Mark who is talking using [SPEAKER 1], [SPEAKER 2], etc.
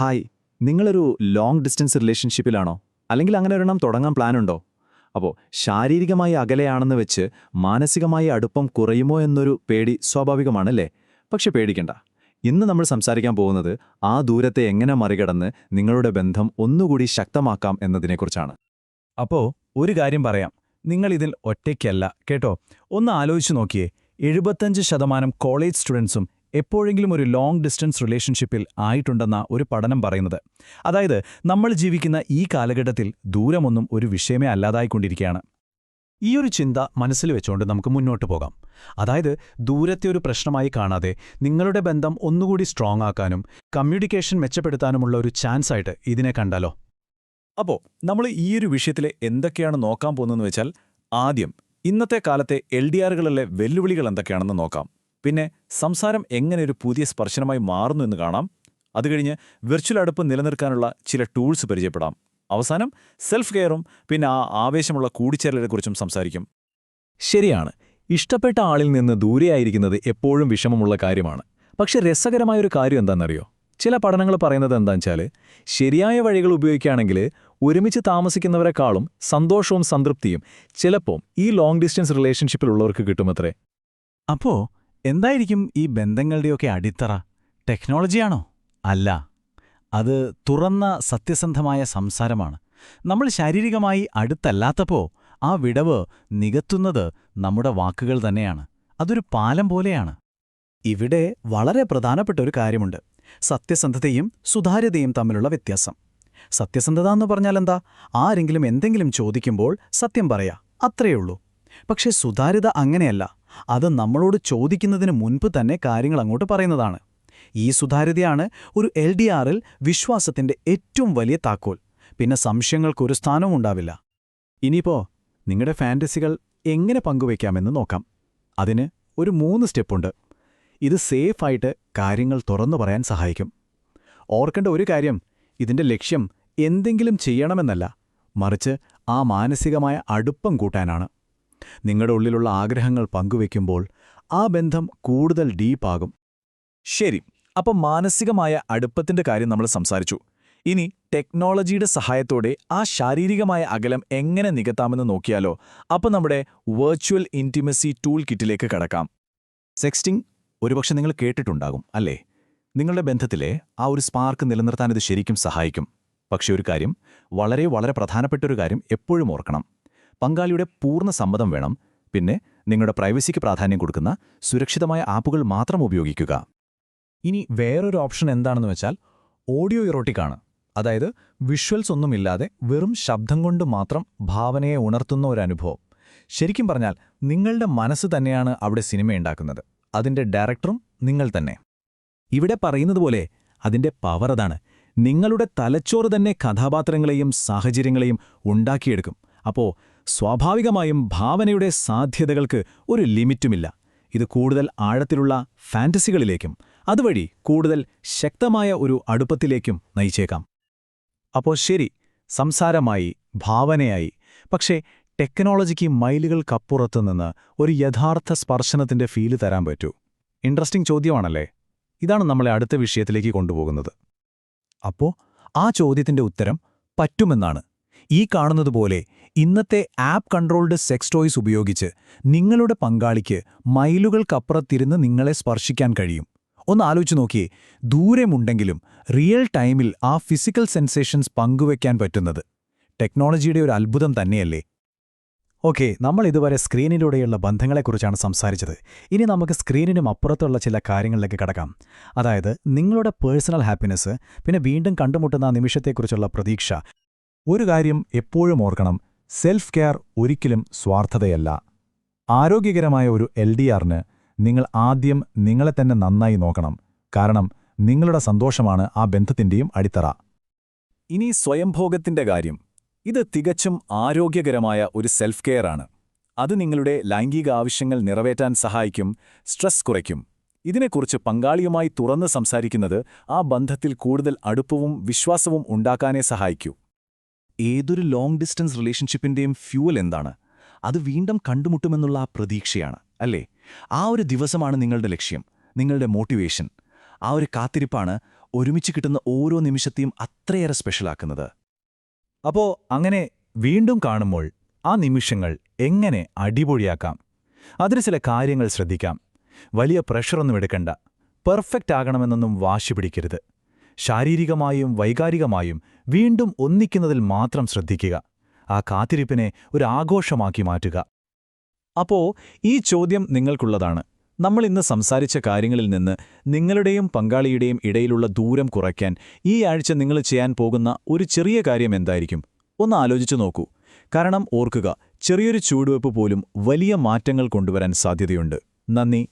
[SPEAKER 1] Hi നിങ്ങളൊരു long distance റിലേഷൻഷിപ്പിലാണോ അല്ലെങ്കിൽ അങ്ങനെ ഒരെണ്ണം തുടങ്ങാൻ പ്ലാനുണ്ടോ അപ്പോൾ ശാരീരികമായി അകലെയാണെന്ന് വെച്ച് മാനസികമായ അടുപ്പം കുറയുമോ എന്നൊരു പേടി സ്വാഭാവികമാണല്ലേ? പക്ഷെ പേടിക്കണ്ട. ഇന്ന് നമ്മൾ സംസാരിക്കാൻ പോകുന്നത് ആ ദൂരത്തെ എങ്ങനെ മറികടന്ന് നിങ്ങളുടെ ബന്ധം ഒന്നുകൂടി ശക്തമാക്കാം എന്നതിനെക്കുറിച്ചാണ്.
[SPEAKER 2] അപ്പോൾ ഒരു കാര്യം പറയാം. നിങ്ങൾ ഇതിൽ ഒറ്റയ്ക്കല്ല കേട്ടോ? ഒന്ന് ആലോചിച്ച് നോക്കിയേ. എഴുപത്തഞ്ച് ശതമാനം കോളേജ് സ്റ്റുഡൻസും എപ്പോഴെങ്കിലും ഒരു ലോങ് ഡിസ്റ്റൻസ് റിലേഷൻഷിപ്പിൽ ആയിട്ടുണ്ടെന്ന ഒരു പഠനം പറയുന്നത്. അതായത് നമ്മൾ ജീവിക്കുന്ന ഈ കാലഘട്ടത്തിൽ ദൂരമൊന്നും ഒരു വിഷയമേ അല്ലാതായിക്കൊണ്ടിരിക്കുകയാണ്. ഈ ഒരു ചിന്ത മനസ്സിൽ വെച്ചുകൊണ്ട് നമുക്ക് മുന്നോട്ട് പോകാം. അതായത് ദൂരത്തെ ഒരു പ്രശ്നമായി കാണാതെ നിങ്ങളുടെ ബന്ധം ഒന്നുകൂടി സ്ട്രോങ് ആക്കാനും കമ്മ്യൂണിക്കേഷൻ മെച്ചപ്പെടുത്താനുമുള്ള ഒരു ചാൻസ് ആയിട്ട് ഇതിനെ കണ്ടാലോ?
[SPEAKER 3] അപ്പോൾ നമ്മൾ ഈ ഒരു വിഷയത്തിൽ എന്തൊക്കെയാണ് നോക്കാൻ പോകുന്നതെന്ന് വെച്ചാൽ ആദ്യം ഇന്നത്തെ കാലത്തെ എൽ ഡി ആറുകളിലെ വെല്ലുവിളികൾ എന്തൊക്കെയാണെന്ന് നോക്കാം. പിന്നെ സംസാരം എങ്ങനെ ഒരു പുതിയ സ്പർശനമായി മാറുന്നു എന്ന് കാണാം. അതുകഴിഞ്ഞ് വിർച്വൽ അടുപ്പ് നിലനിർത്താനുള്ള ചില ടൂൾസ് പരിചയപ്പെടാം. അവസാനം സെൽഫ് കെയറും പിന്നെ ആ ആവേശമുള്ള കൂടിച്ചേരലിനെക്കുറിച്ചും സംസാരിക്കും.
[SPEAKER 2] ശരിയാണ്. ഇഷ്ടപ്പെട്ട ആളിൽ നിന്ന് ദൂരെയായിരിക്കുന്നത് എപ്പോഴും വിഷമമുള്ള കാര്യമാണ്. പക്ഷെ രസകരമായൊരു കാര്യം എന്താണെന്നറിയോ? ചില പഠനങ്ങൾ പറയുന്നത് എന്താണെച്ചാൽ ശരിയായ വഴികൾ ഉപയോഗിക്കുകയാണെങ്കിൽ ഒരുമിച്ച് താമസിക്കുന്നവരെക്കാളും സന്തോഷവും സംതൃപ്തിയും ചിലപ്പോൾ ഈ ലോങ് ഡിസ്റ്റൻസ് റിലേഷൻഷിപ്പിലുള്ളവർക്ക് കിട്ടുമത്രേ അപ്പോ എന്തായിരിക്കും ഈ ബന്ധങ്ങളുടെയൊക്കെ അടിത്തറ? ടെക്നോളജിയാണോ? അല്ല. അത് തുറന്ന സത്യസന്ധമായ സംസാരമാണ്. നമ്മൾ ശാരീരികമായി അടുത്തല്ലാത്തപ്പോ ആ വിടവ് നികത്തുന്നത് നമ്മുടെ വാക്കുകൾ തന്നെയാണ്. അതൊരു പാലം പോലെയാണ്. ഇവിടെ വളരെ പ്രധാനപ്പെട്ട ഒരു കാര്യമുണ്ട്. സത്യസന്ധതയും സുതാര്യതയും തമ്മിലുള്ള വ്യത്യാസം. സത്യസന്ധത എന്ന് പറഞ്ഞാൽ എന്താ? ആരെങ്കിലും എന്തെങ്കിലും ചോദിക്കുമ്പോൾ സത്യം പറയാ. അത്രയേ ഉള്ളൂ പക്ഷേ സുതാര്യത അങ്ങനെയല്ല. അത് നമ്മളോട് ചോദിക്കുന്നതിന് മുൻപ് തന്നെ കാര്യങ്ങൾ അങ്ങോട്ട് പറയുന്നതാണ്. ഈ സുതാര്യതയാണ് ഒരു എൽ ഡി ആറിൽ വിശ്വാസത്തിന്റെ ഏറ്റവും വലിയ താക്കോൽ. പിന്നെ സംശയങ്ങൾക്കൊരു സ്ഥാനവും ഉണ്ടാവില്ല. ഇനിയിപ്പോ നിങ്ങളുടെ ഫാന്റസികൾ എങ്ങനെ പങ്കുവയ്ക്കാമെന്ന് നോക്കാം. അതിന് ഒരു മൂന്ന് സ്റ്റെപ്പുണ്ട്. ഇത് സേഫായിട്ട് കാര്യങ്ങൾ തുറന്നു പറയാൻ സഹായിക്കും. ഓർക്കേണ്ട ഒരു കാര്യം ഇതിന്റെ ലക്ഷ്യം എന്തെങ്കിലും ചെയ്യണമെന്നല്ല. മറിച്ച് ആ മാനസികമായ അടുപ്പം കൂട്ടാനാണ്. നിങ്ങളുടെ ഉള്ളിലുള്ള ആഗ്രഹങ്ങൾ പങ്കുവെക്കുമ്പോൾ ആ ബന്ധം കൂടുതൽ ഡീപ്പാകും.
[SPEAKER 3] ശരി അപ്പം മാനസികമായ അടുപ്പത്തിന്റെ കാര്യം നമ്മൾ സംസാരിച്ചു. ഇനി ടെക്നോളജിയുടെ സഹായത്തോടെ ആ ശാരീരികമായ അകലം എങ്ങനെ നികത്താമെന്ന് നോക്കിയാലോ അപ്പം നമ്മുടെ വെർച്വൽ ഇന്റിമസി ടൂൾ കിറ്റിലേക്ക് കടക്കാം.
[SPEAKER 1] സെക്സ്റ്റിംഗ് ഒരുപക്ഷെ നിങ്ങൾ കേട്ടിട്ടുണ്ടാകും അല്ലേ? നിങ്ങളുടെ ബന്ധത്തിലെ ആ ഒരു സ്പാർക്ക് നിലനിർത്താൻ ഇത് ശരിക്കും സഹായിക്കും. പക്ഷേ ഒരു കാര്യം വളരെ വളരെ പ്രധാനപ്പെട്ട ഒരു കാര്യം എപ്പോഴും ഓർക്കണം. പങ്കാളിയുടെ പൂർണ സമ്മതം വേണം. പിന്നെ നിങ്ങളുടെ പ്രൈവസിക്ക് പ്രാധാന്യം കൊടുക്കുന്ന സുരക്ഷിതമായ ആപ്പുകൾ മാത്രം ഉപയോഗിക്കുക.
[SPEAKER 2] ഇനി വേറൊരു ഓപ്ഷൻ എന്താണെന്ന് വെച്ചാൽ ഓഡിയോ ഇറോട്ടിക്കാണ് അതായത് വിഷ്വൽസ് ഒന്നുമില്ലാതെ വെറും ശബ്ദം കൊണ്ട് മാത്രം ഭാവനയെ ഉണർത്തുന്ന ഒരു അനുഭവം. ശരിക്കും പറഞ്ഞാൽ നിങ്ങളുടെ മനസ്സ് തന്നെയാണ് അവിടെ സിനിമയുണ്ടാക്കുന്നത് അതിന്റെ ഡയറക്ടറും നിങ്ങൾ തന്നെ. ഇവിടെ പറയുന്നത് പോലെ അതിന്റെ പവർ അതാണ്. നിങ്ങളുടെ തലച്ചോറ് തന്നെ കഥാപാത്രങ്ങളെയും സാഹചര്യങ്ങളെയും ഉണ്ടാക്കിയെടുക്കും. അപ്പോ സ്വാഭാവികമായും ഭാവനയുടെ സാധ്യതകൾക്ക് ഒരു ലിമിറ്റുമില്ല. ഇത് കൂടുതൽ ആഴത്തിലുള്ള ഫാന്റസികളിലേക്കും അതുവഴി കൂടുതൽ ശക്തമായ ഒരു അടുപ്പത്തിലേക്കും നയിച്ചേക്കാം. അപ്പോൾ ശരി സംസാരമായി ഭാവനയായി. പക്ഷേ ടെക്നോളജിക്ക് മൈലുകൾക്കപ്പുറത്തു നിന്ന് ഒരു യഥാർത്ഥ സ്പർശനത്തിന്റെ ഫീൽ തരാൻ പറ്റൂ. ഇൻട്രസ്റ്റിംഗ് ചോദ്യമാണല്ലേ? ഇതാണ് നമ്മളെ അടുത്ത വിഷയത്തിലേക്ക് കൊണ്ടുപോകുന്നത്. അപ്പോൾ ആ ചോദ്യത്തിന്റെ ഉത്തരം പറ്റുമെന്നാണ്. ഈ കാണുന്നതുപോലെ ഇന്നത്തെ ആപ്പ് കൺട്രോൾഡ് സെക്സ് ടോയ്സ് ഉപയോഗിച്ച് നിങ്ങളുടെ പങ്കാളിക്ക് മൈലുകൾക്കപ്പുറത്തിരുന്ന് നിങ്ങളെ സ്പർശിക്കാൻ കഴിയും. ഒന്ന് ആലോചിച്ച് നോക്കിയേ ദൂരമുണ്ടെങ്കിലും റിയൽ ടൈമിൽ ആ ഫിസിക്കൽ സെൻസേഷൻസ് പങ്കുവയ്ക്കാൻ പറ്റുന്നത്. ടെക്നോളജിയുടെ ഒരു അത്ഭുതം തന്നെയല്ലേ? ഓക്കെ നമ്മൾ ഇതുവരെ സ്ക്രീനിലൂടെയുള്ള ബന്ധങ്ങളെക്കുറിച്ചാണ് സംസാരിച്ചത്. ഇനി നമുക്ക് സ്ക്രീനിനും അപ്പുറത്തുള്ള ചില കാര്യങ്ങളിലേക്ക് കടക്കാം. അതായത് നിങ്ങളുടെ പേഴ്സണൽ ഹാപ്പിനെസ് പിന്നെ വീണ്ടും കണ്ടുമുട്ടുന്ന നിമിഷത്തെക്കുറിച്ചുള്ള പ്രതീക്ഷ. ഒരു കാര്യം എപ്പോഴും ഓർക്കണം സെൽഫ് കെയർ ഒരിക്കലും സ്വാർത്ഥതയല്ല. ആരോഗ്യകരമായ ഒരു എൽ ഡി ആറിന് നിങ്ങൾ ആദ്യം നിങ്ങളെ തന്നെ നന്നായി നോക്കണം. കാരണം നിങ്ങളുടെ സന്തോഷമാണ് ആ ബന്ധത്തിന്റെയും അടിത്തറ.
[SPEAKER 3] ഇനി സ്വയംഭോഗത്തിന്റെ കാര്യം. ഇത് തികച്ചും ആരോഗ്യകരമായ ഒരു സെൽഫ് കെയർ ആണ്. അത് നിങ്ങളുടെ ലൈംഗിക ആവശ്യങ്ങൾ നിറവേറ്റാൻ സഹായിക്കും സ്ട്രെസ് കുറയ്ക്കും. ഇതിനെക്കുറിച്ച് പങ്കാളിയുമായി തുറന്ന് സംസാരിക്കുന്നത് ആ ബന്ധത്തിൽ കൂടുതൽ അടുപ്പവും വിശ്വാസവും ഉണ്ടാക്കാനേ സഹായിക്കൂ.
[SPEAKER 1] ഏതൊരു ലോങ് ഡിസ്റ്റൻസ് റിലേഷൻഷിപ്പിന്റെയും ഫ്യൂവൽ എന്താണ്? അത് വീണ്ടും കണ്ടുമുട്ടുമെന്നുള്ള ആ പ്രതീക്ഷയാണ് അല്ലേ? ആ ഒരു ദിവസമാണ് നിങ്ങളുടെ ലക്ഷ്യം നിങ്ങളുടെ മോട്ടിവേഷൻ ആ ഒരു കാത്തിരിപ്പാണ്
[SPEAKER 3] ഒരുമിച്ച് കിട്ടുന്ന ഓരോ നിമിഷത്തെയും അത്രയേറെ സ്പെഷ്യലാക്കുന്നത്
[SPEAKER 2] അപ്പോ അങ്ങനെ വീണ്ടും കാണുമ്പോൾ ആ നിമിഷങ്ങൾ എങ്ങനെ അടിപൊളിയാക്കാം? അതിന് ചില കാര്യങ്ങൾ ശ്രദ്ധിക്കാം. വലിയ പ്രഷറൊന്നും എടുക്കണ്ട. പെർഫെക്റ്റ് ആകണമെന്നൊന്നും വാശി പിടിക്കരുത്. ശാരീരികമായും വൈകാരികമായും വീണ്ടും ഒന്നിക്കുന്നതിൽ മാത്രം ശ്രദ്ധിക്കുക. ആ കാത്തിരിപ്പിനെ ഒരു ആഘോഷമാക്കി മാറ്റുക.
[SPEAKER 3] അപ്പോ ഈ ചോദ്യം നിങ്ങൾക്കുള്ളതാണ്. നമ്മൾ ഇന്ന് സംസാരിച്ച കാര്യങ്ങളിൽ നിന്ന് നിങ്ങളുടെയും പങ്കാളിയുടെയും ഇടയിലുള്ള ദൂരം കുറയ്ക്കാൻ ഈ ആഴ്ച നിങ്ങൾ ചെയ്യാൻ പോകുന്ന ഒരു ചെറിയ കാര്യം എന്തായിരിക്കും? ഒന്ന് ആലോചിച്ചു നോക്കൂ. കാരണം ഓർക്കുക ചെറിയൊരു ചൂടുവെപ്പ് പോലും വലിയ മാറ്റങ്ങൾ കൊണ്ടുവരാൻ സാധ്യതയുണ്ട്. നന്ദി.